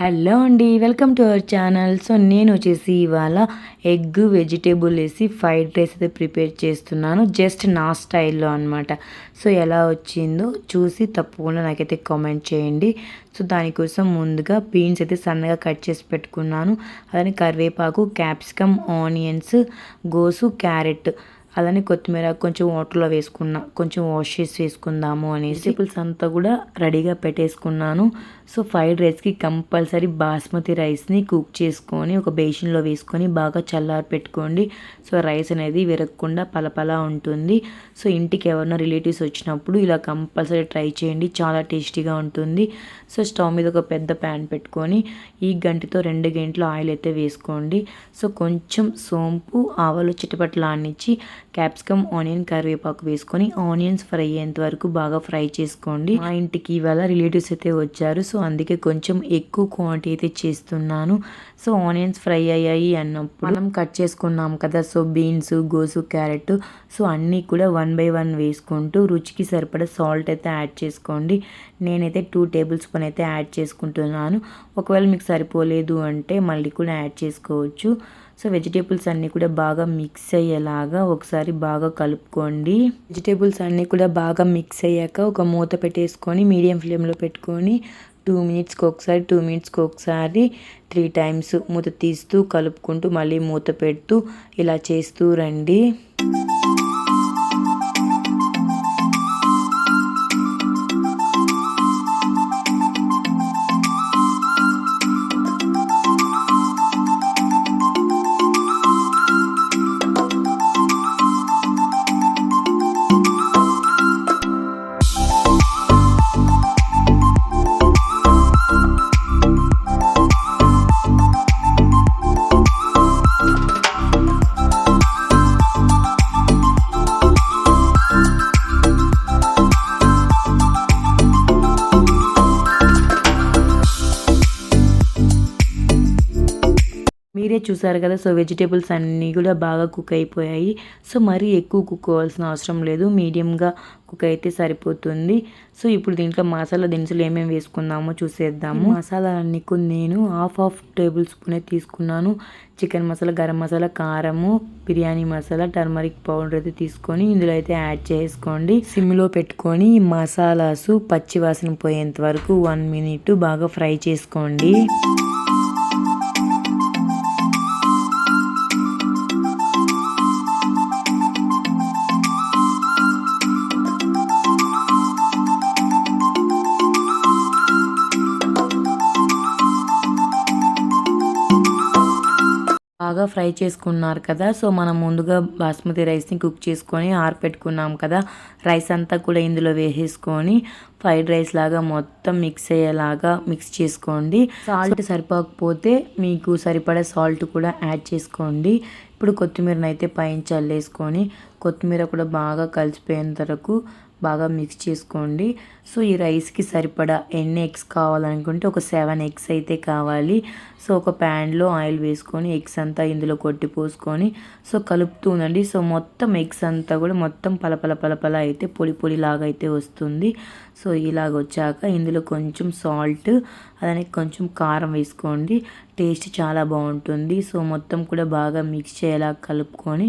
Hello అండి welcome to our channel. So నేను వచ్చేసి ఇవాళ ఎగ్ వెజిటేబుల్ వేసి ఫ్రైడ్ రైస్ అయితే ప్రిపేర్ చేస్తున్నాను. జస్ట్ నా స్టైల్లో అనమాట సో ఎలా వచ్చిందో చూసి తప్పకుండా నాకైతే కామెంట్ చేయండి. సో దానికోసం ముందుగా బీన్స్ అయితే సన్నగా కట్ చేసి పెట్టుకున్నాను. అలానే కరివేపాకు క్యాప్సికమ్ ఆనియన్స్ గోసు క్యారెట్ అలానే కొత్తిమీర కొంచెం వాటర్లో వేసుకున్నా కొంచెం వాష్ చేసి వేసుకుందాము అనేసి వెజిటేబుల్స్ అంతా కూడా రెడీగా పెట్టేసుకున్నాను. సో ఫ్రైడ్ రైస్కి కంపల్సరీ బాస్మతి రైస్ని కుక్ చేసుకొని ఒక బేసిన్లో వేసుకొని బాగా చల్లారి పెట్టుకోండి. సో రైస్ అనేది విరగకుండా పలపలా ఉంటుంది. సో ఇంటికి ఎవరైనా రిలేటివ్స్ వచ్చినప్పుడు ఇలా కంపల్సరీ ట్రై చేయండి. చాలా టేస్టీగా ఉంటుంది. సో స్టవ్ మీద ఒక పెద్ద ప్యాన్ పెట్టుకొని ఈ గంటితో రెండు గంటలు ఆయిల్ అయితే వేసుకోండి. సో కొంచెం సోంపు ఆవాలు చిటపట్లాన్నిచ్చి క్యాప్సికమ్ ఆనియన్ కరివేపాకు వేసుకొని ఆనియన్స్ ఫ్రై అయ్యేంత వరకు బాగా ఫ్రై చేసుకోండి. మా ఇంటికి ఇవాళ రిలేటివ్స్ అయితే వచ్చారు సో అందుకే కొంచెం ఎక్కువ క్వాంటిటీ అయితే చేస్తున్నాను. సో ఆనియన్స్ ఫ్రై అయ్యాయి అన్నప్పుడు మనం కట్ చేసుకున్నాం కదా సో బీన్స్ గోసు క్యారెట్ సో అన్నీ కూడా వన్ బై వన్ వేసుకుంటూ రుచికి సరిపడా సాల్ట్ అయితే యాడ్ చేసుకోండి. నేనైతే టూ టేబుల్ స్పూన్ అయితే యాడ్ చేసుకుంటున్నాను. ఒకవేళ మీకు సరిపోలేదు అంటే మళ్ళీ కూడా యాడ్ చేసుకోవచ్చు. సో వెజిటేబుల్స్ అన్నీ కూడా బాగా మిక్స్ అయ్యేలాగా ఒకసారి బాగా కలుపుకోండి. వెజిటేబుల్స్ అన్నీ కూడా బాగా మిక్స్ అయ్యాక ఒక మూత పెట్టేసుకొని మీడియం ఫ్లేమ్లో పెట్టుకొని టూ మినిట్స్కి ఒకసారి టూ మినిట్స్కి ఒకసారి త్రీ టైమ్స్ మూత తీస్తూ కలుపుకుంటూ మళ్ళీ మూత పెడుతూ ఇలా చేస్తూ రండి. మీరే చూసారు కదా సో వెజిటేబుల్స్ అన్నీ కూడా బాగా కుక్ అయిపోయాయి. సో మరీ ఎక్కువ కుక్ అవ్వాల్సిన అవసరం లేదు మీడియంగా కుక్ అయితే సరిపోతుంది. సో ఇప్పుడు దీంట్లో మసాలా దినుసులు ఏమేమి వేసుకుందామో చూసేద్దాము. మసాలాలన్నీ కొన్ని నేను హాఫ్ హాఫ్ టేబుల్ స్పూనే తీసుకున్నాను. చికెన్ మసాలా గరం మసాలా కారము బిర్యానీ మసాలా టర్మరిక్ పౌడర్ అయితే తీసుకొని ఇందులో అయితే యాడ్ చేసుకోండి. సిమ్లో పెట్టుకొని మసాలాసు పచ్చివాసన పోయేంత వరకు వన్ మినిట్ బాగా ఫ్రై చేసుకోండి. బాగా ఫ్రై చేసుకున్నారు కదా. సో మనం ముందుగా బాస్మతి రైస్ని కుక్ చేసుకొని ఆరపెట్టుకున్నాం కదా. రైస్ అంతా కూడా ఇందులో వేసేసుకొని ఫ్రైడ్ రైస్ లాగా మొత్తం మిక్స్ అయ్యేలాగా మిక్స్ చేసుకోండి. సాల్ట్ సరిపోకపోతే మీకు సరిపడే సాల్ట్ కూడా యాడ్ చేసుకోండి. ఇప్పుడు కొత్తిమీరని అయితే పైన చల్లేసుకొని కొత్తిమీర కూడా బాగా కలిసిపోయేంత వరకు బాగా మిక్స్ చేసుకోండి. సో ఈ రైస్కి సరిపడా ఎన్ని ఎగ్స్ కావాలనుకుంటే ఒక సెవెన్ ఎగ్స్ అయితే కావాలి. సో ఒక ప్యాన్లో ఆయిల్ వేసుకొని ఎగ్స్ అంతా ఇందులో కొట్టి పోసుకొని సో ఉండండి. సో మొత్తం ఎగ్స్ అంతా కూడా మొత్తం పలపల పలపల అయితే పొడి పొడి లాగా అయితే వస్తుంది. సో ఇలాగ వచ్చాక ఇందులో కొంచెం సాల్ట్ అలానే కొంచెం కారం వేసుకోండి. టేస్ట్ చాలా బాగుంటుంది. సో మొత్తం కూడా బాగా మిక్స్ చేయాలా కలుపుకొని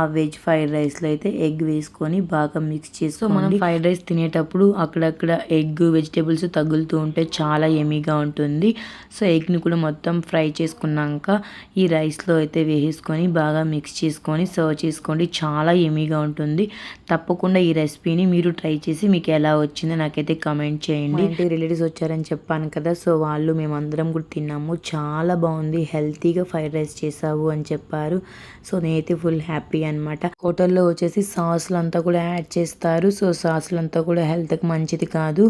ఆ వెజ్ ఫ్రైడ్ రైస్లో అయితే ఎగ్ వేసుకొని బాగా మిక్స్ చేసి మనం ఫ్రైడ్ రైస్ తినేటప్పుడు అక్కడక్కడ ఎగ్ వెజిటేబుల్స్ తగులుతూ ఉంటే చాలా ఎమీగా ఉంటుంది. సో ఎగ్ని కూడా మొత్తం ఫ్రై చేసుకున్నాక ఈ రైస్లో అయితే వేసేసుకొని బాగా మిక్స్ చేసుకొని సర్వ్ చేసుకోండి. చాలా ఎమీగా ఉంటుంది. తప్పకుండా ఈ రెసిపీని మీరు ట్రై చేసి మీకు ఎలా వచ్చిందో నాకైతే కమెంట్ చేయండి. రిలేటివ్స్ వచ్చారని చెప్పాను కదా సో వాళ్ళు మేమందరం కూడా తిన్నాము. చాలా చాలా బాగుంది. హెల్తీగా ఫ్రైడ్ రైస్ చేసావు అని చెప్పారు. సో నేనైతే ఫుల్ హ్యాపీ అనమాట హోటల్లో వచ్చేసి సాసులు అంతా కూడా యాడ్ చేస్తారు. సో సాసులు అంతా కూడా హెల్త్కి మంచిది కాదు.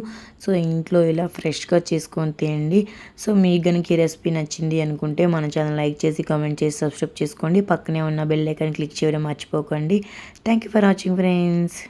సో ఇంట్లో ఇలా ఫ్రెష్గా చేసుకొని తినండి. సో మీకు కనుక ఈ రెసిపీ నచ్చింది అనుకుంటే మన ఛానల్ లైక్ చేసి కామెంట్ చేసి సబ్స్క్రైబ్ చేసుకోండి. పక్కనే ఉన్న బెల్ ఐకాన్ క్లిక్ చేయడం మర్చిపోకండి. Thank you for watching friends.